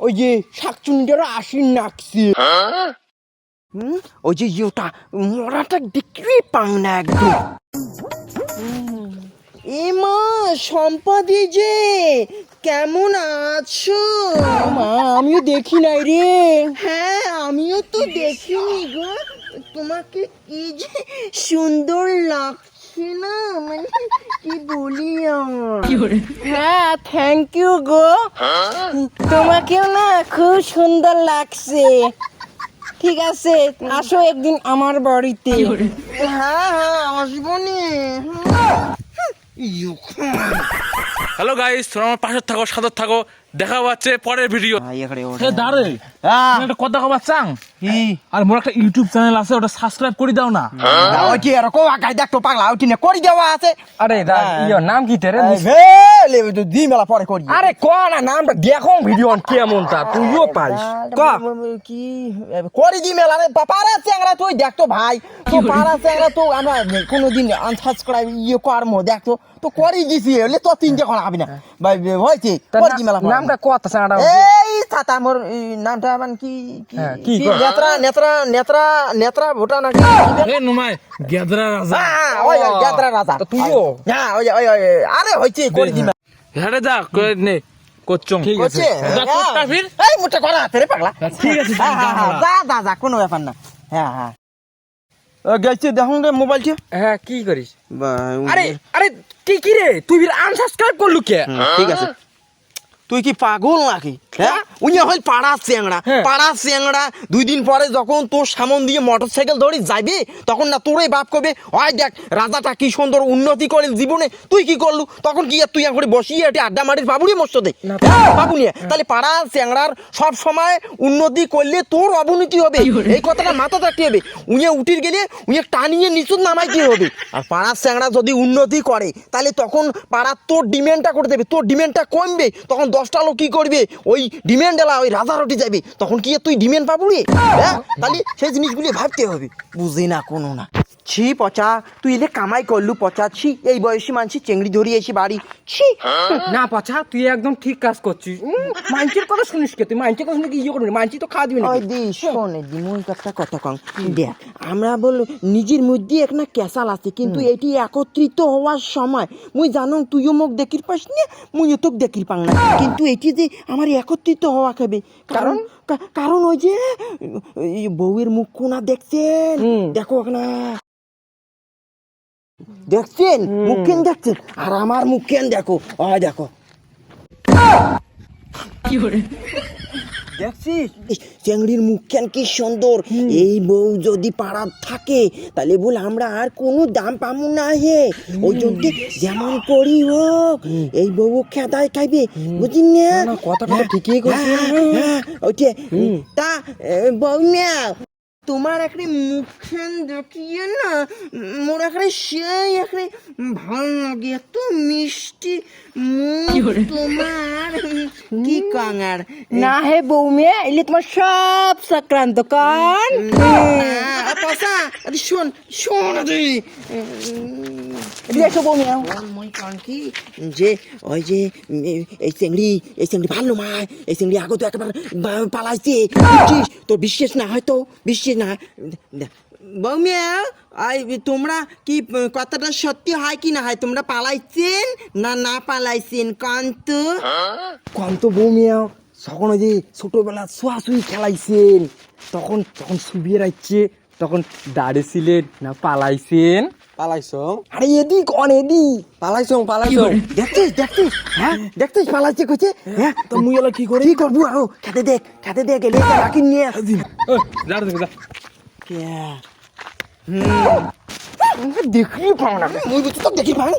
ওই যে শাকচুন্ডিরা আসিন নাকছে হুম, ওই যে ইয়েটা মরাটা দেখবি পাং না একদম এ মা সম্পাদি যে কেমন আছো মা আমিও দেখি নাই রে হ্যাঁ আমিও তো দেখিনি গো তোমাকে কি যে সুন্দর লাগছে না মানে কি বলি আমার? হ্যাঁ থ্যাংক ইউ গো। তোমাকেও না খুব সুন্দর লাগছে। ঠিক আছে আসো একদিন আমার বাড়িতে। হ্যাঁ হ্যাঁ আসব নি হ্যালো গাইস তোমরা আমার পাশে থাকো সাথে থাকো। দেখা পাচ্ছে পরের ভিডিও হ্যাঁ দাঁড়ে একটা কথা কবার চাং? আর মোর একটা ইউটিউব চ্যানেল আছে ওটা সাবস্ক্রাইব করে দাও না। ওই কি এরকম আগাই দেখতো পাগলা ওই কিনে করে দেওয়া আছে। আরে দা ইয়ো নাম কি তেরে? তো দি মেলা পরে করি। আরে ক না নামটা দেখো ভিডিও কেমন তা তুইও পাইস ক? কি? করি দি মেলা রে পারা চ্যাংরা তুই দেখতো ভাই। তো পারা চ্যাংরা তো আমরা কোনোদিন আনসাবস্ক্রাইব ইয়ে করমো দেখতো তো। করি দিছি হলে তো তিনটে কোন হবে না ভাই হয়েছে করি না- নামটা কত সাড়া এই ছাতা মোর নামটা মানে কি হ্যাঁ, কি কি নেত্রা নেত্রা নেত্রা নেত্রা ভোটা এ নুমাই গেদরা রাজা। হ্যাঁ, ওই ওই নেত্রা রাজা। তো তুইও? হ্যাঁ ওই ওই আরে হয়েছে করে দি। মেলা হ্যাঁ যা করে নে কোচং ঠিক আছে। ফির? এই মোটা করা হাতে পাগলা। ঠিক আছে হ্যাঁ, হ্যাঁ, হ্যাঁ, যা যা যা কোনো ব্যাপার না। হ্যাঁ হ্যাঁ। গেছি দেখুন রে মোবাইলটি হ্যাঁ কি করিস? আরে আরে কি কি রে? তুই আনসাবস্ক্রাইব করলু কে? ঠিক আছে। তুই কি পাগল নাকি? হ্যাঁ? উনি হল পাড়া চেংড়া হ্যাঁ। পাড়া চেংড়া দুই দিন পরে যখন তোর সামন দিয়ে মোটর সাইকেল ধরে যাইবে তখন না তোরে বাপ কবে হয় দেখ রাজাটা কি সুন্দর উন্নতি করে জীবনে তুই কি করলু? তখন কি আর তুই এখন বসিয়ে এটি আড্ডা মারিস বাবুরি মস্ত দে বাবু নিয়ে তাহলে পাড়া চেংড়ার সব সময় উন্নতি করলে তোর অবনতি হবে। এই কথাটা মাথা থাকতে হবে। উইয়ে উঠির গেলে উইয়ে টানিয়ে নিচুত নামাইতে হবে? আর পাড়ার চ্যাংড়া যদি উন্নতি করে তাহলে তখন পাড়ার তোর ডিমান্ডটা করে দেবে তোর ডিমান্ডটা কমবে তখন দশটা লোক কি করবে? ওই ডিমেন এলা, ওই রাজা রুটি যাবে। তখন কি তুই ডিমেন পাবো হ্যাঁ? তাহলে সেই জিনিসগুলি ভাবতে হবে। বুঝি না, কোনো না। ছি পচা। তুই এলে কামাই করলু পচা। ছি এই বয়সী মানছি চেংড়ি ধরিয়েছি বাড়ি। ছি। না পচা তুই একদম ঠিক কাজ করছিস। মাইনসের কথা শুনিস কে তুই? মাইনসের কথা শুনে কি ইয়ে করবি মাইনসি তো খাওয়া দিবি না ওই দি শোন দি মুই একটা কথা কম। দেখ আমরা বল নিজের মধ্যে এক না ক্যাসাল আছে কিন্তু এটি একত্রিত হওয়ার সময় মুই জানো তুইও মুখ দেখির পাস না মুইও তোক দেখির পাং না। কিন্তু এটি যে আমার একত্রিত হওয়া খাবে কারণ কারণ? ওই যে বউয়ের মুখ কোনা দেখছেন? দেখো না। দেখছেন? মুখ কেন দেখছেন? আর আমার মুখ কেন দেখো। দেখো দেখছিস? চেংড়ির মুখ কেন কি সুন্দর। এই বউ যদি পাড়া থাকে তাহলে বল আমরা আর কোনো দাম পামু না হে। ওই জন্য যেমন করি হোক এই বউ খেদায় খাইবে বুঝলি না? কথাটা ঠিকই কইছিস। হ্যাঁ, হ্যাঁ, তা এ, বউ তোমার এখানে মুখখান দেখিয়ে না মোর এখানে সেই এখানে ভালো লাগে এত মিষ্টি মুখ তোমার কি কাঙার। না হে বৌমিয়া এলে তোমার সব সংক্রান্ত কান শোন শোন এসো মই কারণ কি যে ওই যে এই চিংড়ি এই চিংড়ি ভালো মায় এই চিংড়ি আগে তো একেবারে পালাইছে বুঝছিস তো বিশ্বাস না হয়তো বিশ্বাস না বৌমিয়া আই তোমরা কি কথাটা সত্যি হয় কি না হয় তোমরা পালাইছেন না না পালাইছেন কান্ত কম তো বৌমিয়া তখন ওই যে ছোটবেলা ছোয়াছুই খেলাইছেন। তখন তখন সুবিয়ে রাখছে তখন দাঁড়িয়েছিলেন না পালাইছেন। পালাইছ? আরে এদিক অন এদিক। পালাইছ পালাইছ। দেখছিস দেখছিস হ্যাঁ? দেখছিস পালাইছে কইছে? হ্যাঁ? তো মুই এলা কি করি? কি করব? আরও খেতে দেখ খেতে দেখ এলে রাখি নিয়ে যা রে, যা। দেখি পাও না। মুই বুঝি তো দেখি পাও